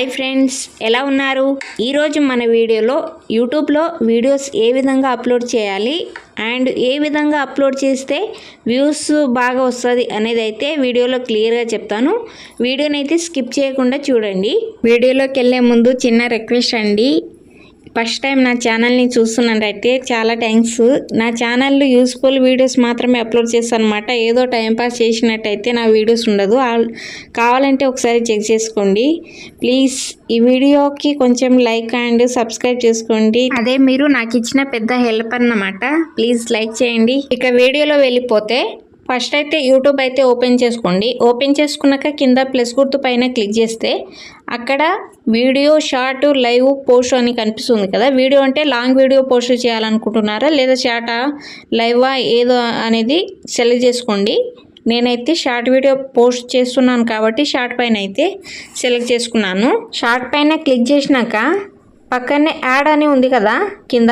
Hi friends ఎలా ఉన్నారు? ఈరోజు మన వీడియోలో యూట్యూబ్లో వీడియోస్ ఏ విధంగా అప్లోడ్ చేయాలి అండ్ ఏ విధంగా అప్లోడ్ చేస్తే వ్యూస్ బాగా వస్తుంది అనేది అయితే వీడియోలో క్లియర్గా చెప్తాను. వీడియోని అయితే స్కిప్ చేయకుండా చూడండి. వీడియోలోకి వెళ్ళే ముందు చిన్న రిక్వెస్ట్ అండి. ఫస్ట్ టైం నా ఛానల్ని చూస్తున్నట్టయితే చాలా థ్యాంక్స్. నా ఛానల్లో యూస్ఫుల్ వీడియోస్ మాత్రమే అప్లోడ్ చేస్తాను అనమాట ఏదో టైంపాస్ చేసినట్టయితే నా వీడియోస్ ఉండదు. కావాలంటే ఒకసారి చెక్ చేసుకోండి. ప్లీజ్ ఈ వీడియోకి కొంచెం లైక్ అండ్ సబ్స్క్రైబ్ చేసుకోండి. అదే మీరు నాకు ఇచ్చిన పెద్ద హెల్ప్ అన్నమాట. ప్లీజ్ లైక్ చేయండి. ఇక వీడియోలో వెళ్ళిపోతే ఫస్ట్ అయితే యూట్యూబ్ అయితే ఓపెన్ చేసుకోండి. ఓపెన్ చేసుకున్నాక కింద ప్లస్ గుర్తు పైన క్లిక్ చేస్తే అక్కడ వీడియో షార్ట్ లైవ్ పోస్ట్ అని కనిపిస్తుంది కదా. వీడియో అంటే లాంగ్ వీడియో పోస్ట్ చేయాలనుకుంటున్నారా? లేదా షార్టా? లైవా? ఏదో అనేది సెలెక్ట్ చేసుకోండి. నేనైతే షార్ట్ వీడియో పోస్ట్ చేస్తున్నాను కాబట్టి షార్ట్ పైన అయితే సెలెక్ట్ చేసుకున్నాను. షార్ట్ పైన క్లిక్ చేసినాక పక్కనే యాడ్ అని ఉంది కదా కింద.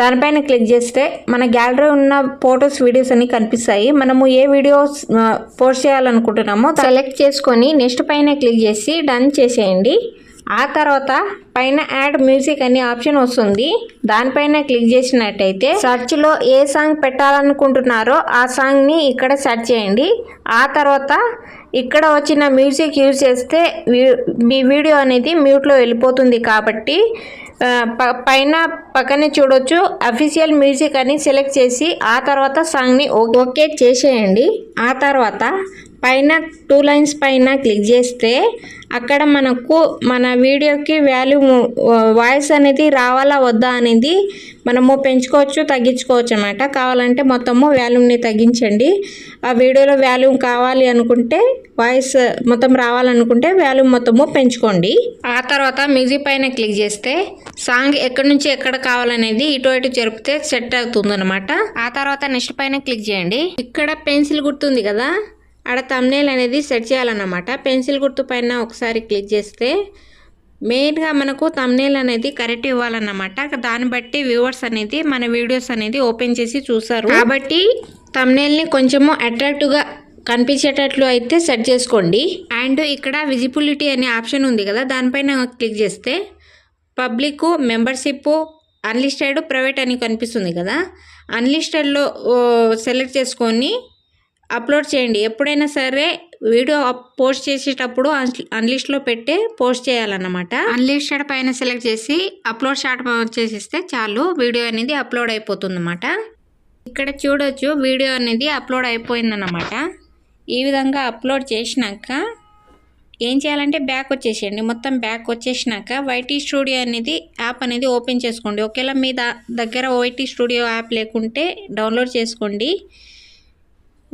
దానిపైన క్లిక్ చేస్తే మన గ్యాలరీ ఉన్న ఫొటోస్ వీడియోస్ అన్ని కనిపిస్తాయి. మనము ఏ వీడియోస్ పోస్ట్ చేయాలనుకుంటున్నామో సెలెక్ట్ చేసుకొని నెక్స్ట్ పైన క్లిక్ చేసి డన్ చేసేయండి. ఆ తర్వాత పైన యాడ్ మ్యూజిక్ అనే ఆప్షన్ వస్తుంది. దానిపైన క్లిక్ చేసినట్టయితే సెర్చ్లో ఏ సాంగ్ పెట్టాలనుకుంటున్నారో ఆ సాంగ్ని ఇక్కడ సెర్చ్ చేయండి. ఆ తర్వాత ఇక్కడ వచ్చిన మ్యూజిక్ యూజ్ చేస్తే మీ వీడియో అనేది మ్యూట్లో వెళ్ళిపోతుంది కాబట్టి ప- పైన పక్కనే చూడొచ్చు. అఫీషియల్ మ్యూజిక్ అని సెలెక్ట్ చేసి ఆ తర్వాత సాంగ్ని ఓకే చేసేయండి. ఆ తర్వాత పైన టూ లైన్స్ పైన క్లిక్ చేస్తే అక్కడ మనకు మన వీడియోకి వాల్యూ వాయిస్ అనేది రావాలా వద్దా అనేది మనము పెంచుకోవచ్చు తగ్గించుకోవచ్చు అనమాట కావాలంటే మొత్తము వాల్యూమ్ని తగ్గించండి. ఆ వీడియోలో వాల్యూమ్ కావాలి అనుకుంటే వాయిస్ మొత్తం రావాలనుకుంటే వాల్యూమ్ మొత్తము పెంచుకోండి. ఆ తర్వాత మ్యూజిక్ పైన క్లిక్ చేస్తే సాంగ్ ఎక్కడి నుంచి ఎక్కడ కావాలనేది ఇటు ఇటు జరిపితే సెట్ అవుతుంది అనమాట ఆ తర్వాత నెక్స్ట్ పైన క్లిక్ చేయండి. ఇక్కడ పెన్సిల్ గుర్తుంది కదా? ఆడ తమ్నేల్ అనేది సెట్ చేయాలన్నమాట. పెన్సిల్ గుర్తు పైన ఒకసారి క్లిక్ చేస్తే మెయిన్గా మనకు తమ్నేల్ అనేది కరెక్ట్ ఇవ్వాలన్నమాట. దాన్ని బట్టి వ్యూవర్స్ అనేది మన వీడియోస్ అనేది ఓపెన్ చేసి చూస్తారు. కాబట్టి తమ్నేల్ని కొంచెము అట్రాక్టివ్గా కనిపించేటట్లు అయితే సెట్ చేసుకోండి. అండ్ ఇక్కడ విజిబిలిటీ అనే ఆప్షన్ ఉంది కదా దానిపైన క్లిక్ చేస్తే పబ్లిక్ మెంబర్షిప్ అన్లిస్టెడ్ ప్రైవేట్ అని కనిపిస్తుంది కదా. అన్లిస్టెడ్లో సెలెక్ట్ చేసుకొని అప్లోడ్ చేయండి. ఎప్పుడైనా సరే వీడియో పోస్ట్ చేసేటప్పుడు అన్- అన్లిస్ట్లో పెట్టే పోస్ట్ చేయాలన్నమాట. అన్లిస్టెడ్ పైన సెలెక్ట్ చేసి అప్లోడ్ షార్ట్ చేసిస్తే చాలు వీడియో అనేది అప్లోడ్ అయిపోతుంది అన్నమాట ఇక్కడ చూడొచ్చు వీడియో అనేది అప్లోడ్ అయిపోయిందన్నమాట. ఈ విధంగా అప్లోడ్ చేసినాక ఏం చేయాలంటే బ్యాక్ వచ్చేసేయండి. మొత్తం బ్యాక్ వచ్చేసినాక వైటీ స్టూడియో అనేది యాప్ అనేది ఓపెన్ చేసుకోండి. ఒకవేళ మీ దా- దగ్గర వైటీ స్టూడియో యాప్ లేకుంటే డౌన్లోడ్ చేసుకోండి.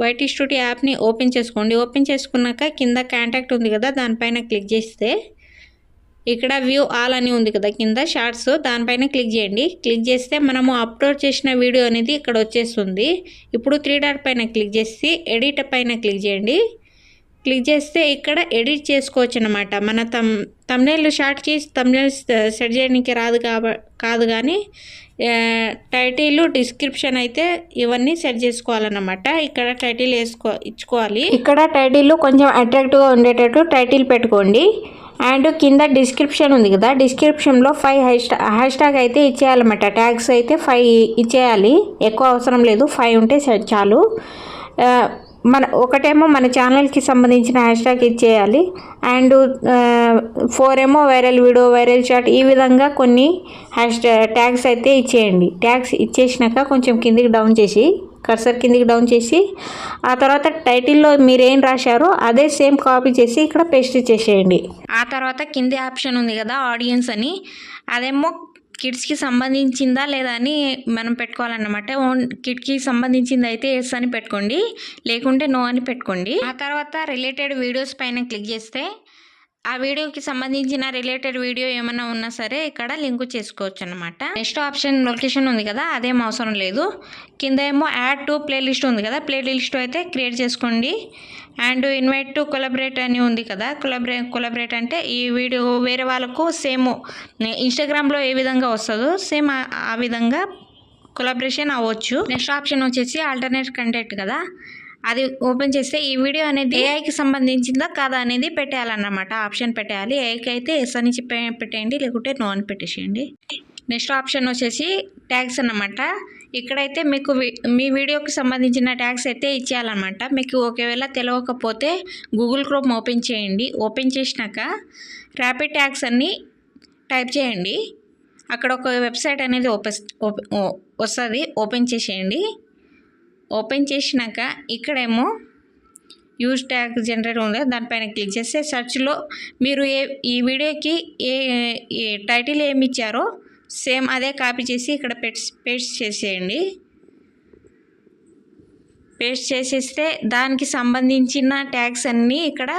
వైటీ స్టూడియో యాప్ని ఓపెన్ చేసుకోండి. ఓపెన్ చేసుకున్నాక కింద కాంటాక్ట్ ఉంది కదా దానిపైన క్లిక్ చేస్తే ఇక్కడ వ్యూ ఆల్ అని ఉంది కదా కింద షార్ట్స్ దానిపైన క్లిక్ చేయండి. క్లిక్ చేస్తే మనము అప్లోడ్ చేసిన వీడియో అనేది ఇక్కడ వచ్చేస్తుంది. ఇప్పుడు త్రీ డాట్ పైన క్లిక్ చేసి ఎడిట్ పైన క్లిక్ చేయండి. క్లిక్ చేస్తే ఇక్కడ ఎడిట్ చేసుకోవచ్చు అనమాట మన తమ్ తమ్నేళ్ళు షార్ట్ చేసి తమ్నేళ్ళు సెట్ చేయడానికి రాదు కాబ కాదు కానీ టైటిల్ డిస్క్రిప్షన్ అయితే ఇవన్నీ సెట్ చేసుకోవాలన్నమాట. ఇక్కడ టైటిల్ వేసుకో ఇచ్చుకోవాలి. ఇక్కడ టైటిల్ కొంచెం అట్రాక్టివ్గా ఉండేటట్టు టైటిల్ పెట్టుకోండి. అండ్ కింద డిస్క్రిప్షన్ ఉంది కదా డిస్క్రిప్షన్లో ఫైవ్ హ్యాష్ హ్యాష్ ట్యాగ్ అయితే ఇచ్చేయాలన్నమాట. ట్యాగ్స్ అయితే ఫైవ్ ఇచ్చేయాలి. ఎక్కువ అవసరం లేదు. ఫైవ్ ఉంటే చాలు. మన ఒకటేమో మన ఛానల్కి సంబంధించిన హ్యాష్ ట్యాగ్ ఇచ్చేయాలి. అండ్ ఫోర్ ఏమో వైరల్ వీడియో వైరల్ షాట్ ఈ విధంగా కొన్ని హ్యాష్ ట్యాగ్స్ అయితే ఇచ్చేయండి. ట్యాగ్స్ ఇచ్చేసినాక కొంచెం కిందికి డౌన్ చేసి కర్సర్ కిందికి డౌన్ చేసి ఆ తర్వాత టైటిల్లో మీరు ఏం రాశారో అదే సేమ్ కాపీ చేసి ఇక్కడ పేస్ట్ చేసేయండి. ఆ తర్వాత కింది ఆప్షన్ ఉంది కదా ఆడియన్స్ అని. అదేమో కిడ్స్కి సంబంధించిందా లేదా అని మనం పెట్టుకోవాలన్నమాట. ఓన్ కిడ్కి సంబంధించింది అయితే ఎస్ అని పెట్టుకోండి లేకుంటే నో అని పెట్టుకోండి. ఆ తర్వాత రిలేటెడ్ వీడియోస్ పైన క్లిక్ చేస్తే ఆ వీడియోకి సంబంధించిన రిలేటెడ్ వీడియో ఏమైనా ఉన్నా సరే ఇక్కడ లింక్ చేసుకోవచ్చు అనమాట నెక్స్ట్ ఆప్షన్ లొకేషన్ ఉంది కదా అదేం అవసరం లేదు. కింద ఏమో యాడ్ టు ప్లేలిస్ట్ ఉంది కదా ప్లేలిస్ట్ అయితే క్రియేట్ చేసుకోండి. అండ్ ఇన్వైట్ టు కొలబరేట్ అని ఉంది కదా కొలబరే కొలబరేట్ అంటే ఈ వీడియో వేరే వాళ్ళకు సేమ్ ఇన్స్టాగ్రామ్లో ఏ విధంగా వస్తుందో సేమ్ ఆ- ఆ విధంగా కొలాబరేషన్ అవ్వచ్చు. నెక్స్ట్ ఆప్షన్ వచ్చేసి ఆల్టర్నేట్ కంటెంట్ కదా అది ఓపెన్ చేస్తే ఈ వీడియో అనేది ఏఐకి సంబంధించిందా కాదా అనేది పెట్టేయాలన్నమాట. ఆప్షన్ పెట్టేయాలి. ఏఐకి అయితే ఎస్ అని చెప్పి పెట్టేయండి లేకుంటే నో అని పెట్టేసేయండి. నెక్స్ట్ ఆప్షన్ వచ్చేసి ట్యాగ్స్ అన్నమాట. ఇక్కడైతే మీకు మీ వీడియోకి సంబంధించిన ట్యాగ్స్ అయితే ఇచ్చేయాలన్నమాట. మీకు ఒకవేళ తెలియకపోతే గూగుల్ క్రోమ్ ఓపెన్ చేయండి. ఓపెన్ చేసినాక ర్యాపిడ్ ట్యాగ్స్ అన్ని టైప్ చేయండి. అక్కడ ఒక వెబ్సైట్ అనేది ఓపెన్ వస్తుంది. ఓపెన్ చేసేయండి. ఓపెన్ చేసినాక ఇక్కడేమో యూజ్ ట్యాగ్ జనరేట్ ఉందో దానిపైన క్లిక్ చేస్తే సెర్చ్లో మీరు ఏ ఈ వీడియోకి ఏ ఏ టైటిల్ ఏమి ఇచ్చారో సేమ్ అదే కాపీ చేసి ఇక్కడ పెట్స్ పేస్ట్ చేసేయండి. పేస్ట్ చేసేస్తే దానికి సంబంధించిన ట్యాగ్స్ అన్నీ ఇక్కడ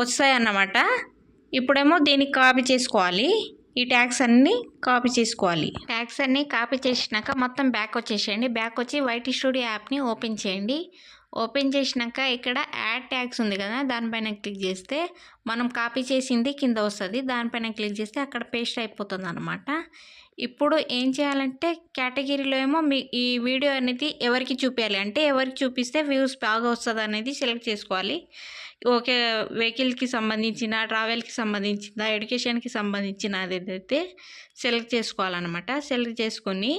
వస్తాయన్నమాట. ఇప్పుడేమో దీన్ని కాపీ చేసుకోవాలి. ఈ ట్యాగ్స్ అన్నీ కాపీ చేసుకోవాలి. ట్యాగ్స్ అన్నీ కాపీ చేసినాక మొత్తం బ్యాక్ వచ్చేసేయండి. బ్యాక్ వచ్చి వైట్ స్టూడియో యాప్ని ఓపెన్ చేయండి. ఓపెన్ చేసినాక ఇక్కడ యాడ్ ట్యాగ్స్ ఉంది కదా దానిపైన క్లిక్ చేస్తే మనం కాపీ చేసింది కింద వస్తుంది. దానిపైన క్లిక్ చేస్తే అక్కడ పేస్ట్ అయిపోతుంది అనమాట ఇప్పుడు ఏం చేయాలంటే కేటగిరీలో ఏమో మీ ఈ వీడియో అనేది ఎవరికి చూపించాలి అంటే ఎవరికి చూపిస్తే వ్యూస్ బాగా వస్తుంది అనేది సెలెక్ట్ చేసుకోవాలి. ఓకే వెహికల్కి సంబంధించిన ట్రావెల్కి సంబంధించిన ఎడ్యుకేషన్కి సంబంధించిన అదైతే సెలెక్ట్ చేసుకోవాలన్నమాట. సెలెక్ట్ చేసుకొని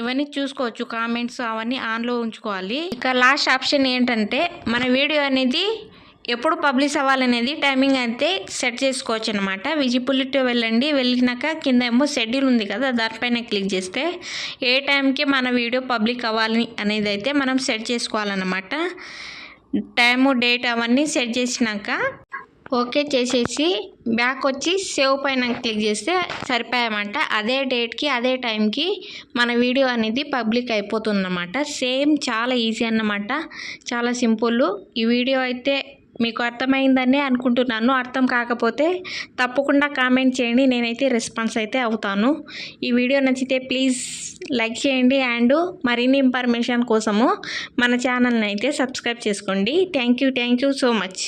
ఇవన్నీ చూసుకోవచ్చు కామెంట్స్ అవన్నీ ఆన్లో ఉంచుకోవాలి. ఇక లాస్ట్ ఆప్షన్ ఏంటంటే మన వీడియో అనేది ఎప్పుడు పబ్లిష్ అవ్వాలనేది టైమింగ్ అయితే సెట్ చేసుకోవచ్చు అనమాట విజిబిలిటీ వెళ్ళండి వెళ్ళినాక కింద ఏమో షెడ్యూల్ ఉంది కదా దానిపైన క్లిక్ చేస్తే ఏ టైంకి మన వీడియో పబ్లిక్ అవ్వాలి అనేది అయితే మనం సెట్ చేసుకోవాలన్నమాట. టైము డేట్ అవన్నీ సెట్ చేసినాక ఓకే చేసేసి బ్యాక్ వచ్చి సేవ్ పైన క్లిక్ చేస్తే సరిపోయామంట. అదే డేట్కి అదే టైంకి మన వీడియో అనేది పబ్లిక్ అయిపోతుందన్నమాట. సేమ్ చాలా ఈజీ అన్నమాట. చాలా సింపుల్ ఈ వీడియో అయితే మీకు అర్థమైందని అనుకుంటున్నాను. అర్థం కాకపోతే తప్పకుండా కామెంట్ చేయండి. నేనైతే రెస్పాన్స్ అయితే అవుతాను. ఈ వీడియో నచ్చితే ప్లీజ్ లైక్ చేయండి. అండ్ మరిన్ని ఇన్ఫర్మేషన్ కోసము మన ఛానల్ని అయితే సబ్స్క్రైబ్ చేసుకోండి. Thank you thank you so much.